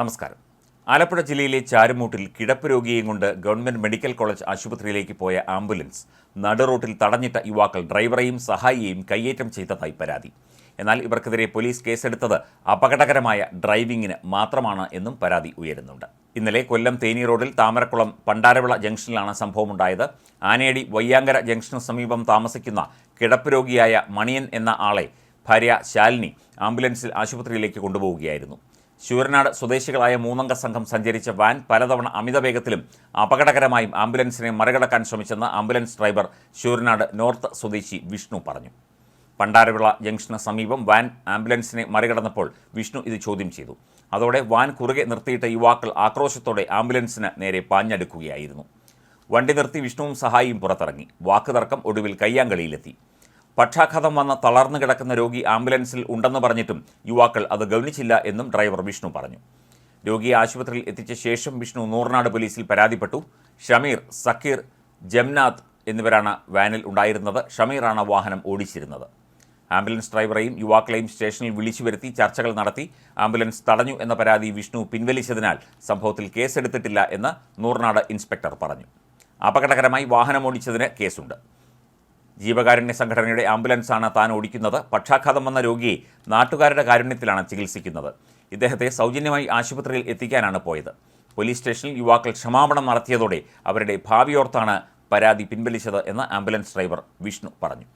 നമസ്കാരം. ആലപ്പുഴ ജില്ലയിലെ ചാരുമൂട്ടിൽ കിടപ്പ് രോഗിയെയും കൊണ്ട് ഗവൺമെന്റ് മെഡിക്കൽ കോളേജ് ആശുപത്രിയിലേക്ക് പോയ ആംബുലൻസ് നടുറോട്ടിൽ തടഞ്ഞിട്ട യുവാക്കൾ ഡ്രൈവറെയും സഹായിയെയും കയ്യേറ്റം ചെയ്തതായി പരാതി. എന്നാൽ ഇവർക്കെതിരെ പോലീസ് കേസെടുത്തത് അപകടകരമായ ഡ്രൈവിംഗിന് മാത്രമാണ് എന്നും പരാതി ഉയരുന്നുണ്ട്. ഇന്നലെ കൊല്ലം തേനി റോഡിൽ താമരക്കുളം പണ്ടാരവിള ജംഗ്ഷനിലാണ് സംഭവമുണ്ടായത്. ആനയടി വയ്യാങ്കര ജംഗ്ഷന് സമീപം താമസിക്കുന്ന കിടപ്പ് രോഗിയായ മണിയൻ എന്ന ആളെ ഭാര്യ ശാലിനി ആംബുലൻസിൽ ആശുപത്രിയിലേക്ക് കൊണ്ടുപോവുകയായിരുന്നു. ശൂരനാട് സ്വദേശികളായ മൂന്നംഗ സംഘം സഞ്ചരിച്ച വാൻ പലതവണ അമിത വേഗത്തിലും അപകടകരമായും ആംബുലൻസിനെ മറികടക്കാൻ ശ്രമിച്ചെന്ന് ആംബുലൻസ് ഡ്രൈവർ ശൂരനാട് നോർത്ത് സ്വദേശി വിഷ്ണു പറഞ്ഞു. പണ്ടാരവിള ജംഗ്ഷന് സമീപം വാൻ ആംബുലൻസിനെ മറികടന്നപ്പോൾ വിഷ്ണു ഇത് ചോദ്യം ചെയ്തു. അതോടെ വാൻ കുറുകെ നിർത്തിയിട്ട യുവാക്കൾ ആക്രോശത്തോടെ ആംബുലൻസിന് നേരെ പാഞ്ഞടുക്കുകയായിരുന്നു. വണ്ടി നിർത്തി വിഷ്ണുവും സഹായിയും പുറത്തിറങ്ങി. വാക്കുതർക്കം ഒടുവിൽ കയ്യാങ്കളിയിലെത്തി. പക്ഷാഘാതം വന്ന തളർന്നു കിടക്കുന്ന രോഗി ആംബുലൻസിൽ ഉണ്ടെന്ന് പറഞ്ഞിട്ടും യുവാക്കൾ അത് ഗൗനിച്ചില്ല എന്നും ഡ്രൈവർ വിഷ്ണു പറഞ്ഞു. രോഗിയെ ആശുപത്രിയിൽ എത്തിച്ച ശേഷം വിഷ്ണു നൂറിനാട് പോലീസിൽ പരാതിപ്പെട്ടു. ഷമീർ സക്കീർ ജംനാഥ് എന്നിവരാണ് വാനിൽ ഉണ്ടായിരുന്നത്. ഷമീറാണ് വാഹനം ഓടിച്ചിരുന്നത്. ആംബുലൻസ് ഡ്രൈവറെയും യുവാക്കളെയും സ്റ്റേഷനിൽ വിളിച്ചു വരുത്തി ചർച്ചകൾ നടത്തി. ആംബുലൻസ് തടഞ്ഞു എന്ന പരാതി വിഷ്ണു പിൻവലിച്ചതിനാൽ സംഭവത്തിൽ കേസെടുത്തിട്ടില്ല എന്ന് നൂറിനാട് ഇൻസ്പെക്ടർ പറഞ്ഞു. അപകടകരമായി വാഹനമോടിച്ചതിന് കേസുണ്ട്. ജീവകാരുണ്യ സംഘടനയുടെ ആംബുലൻസാണ് താൻ ഓടിക്കുന്നത്. പക്ഷാഘാതം വന്ന രോഗിയെ നാട്ടുകാരുടെ കാരുണ്യത്തിലാണ് ചികിത്സിക്കുന്നത്. ഇദ്ദേഹത്തെ സൗജന്യമായി ആശുപത്രിയിൽ എത്തിക്കാനാണ് പോയത്. പോലീസ് സ്റ്റേഷനിൽ യുവാക്കൾ ക്ഷമാപണം നടത്തിയതോടെ അവരുടെ ഭാവിയോർത്താണ് പരാതി പിൻവലിച്ചത് എന്ന് ആംബുലൻസ് ഡ്രൈവർ വിഷ്ണു പറഞ്ഞു.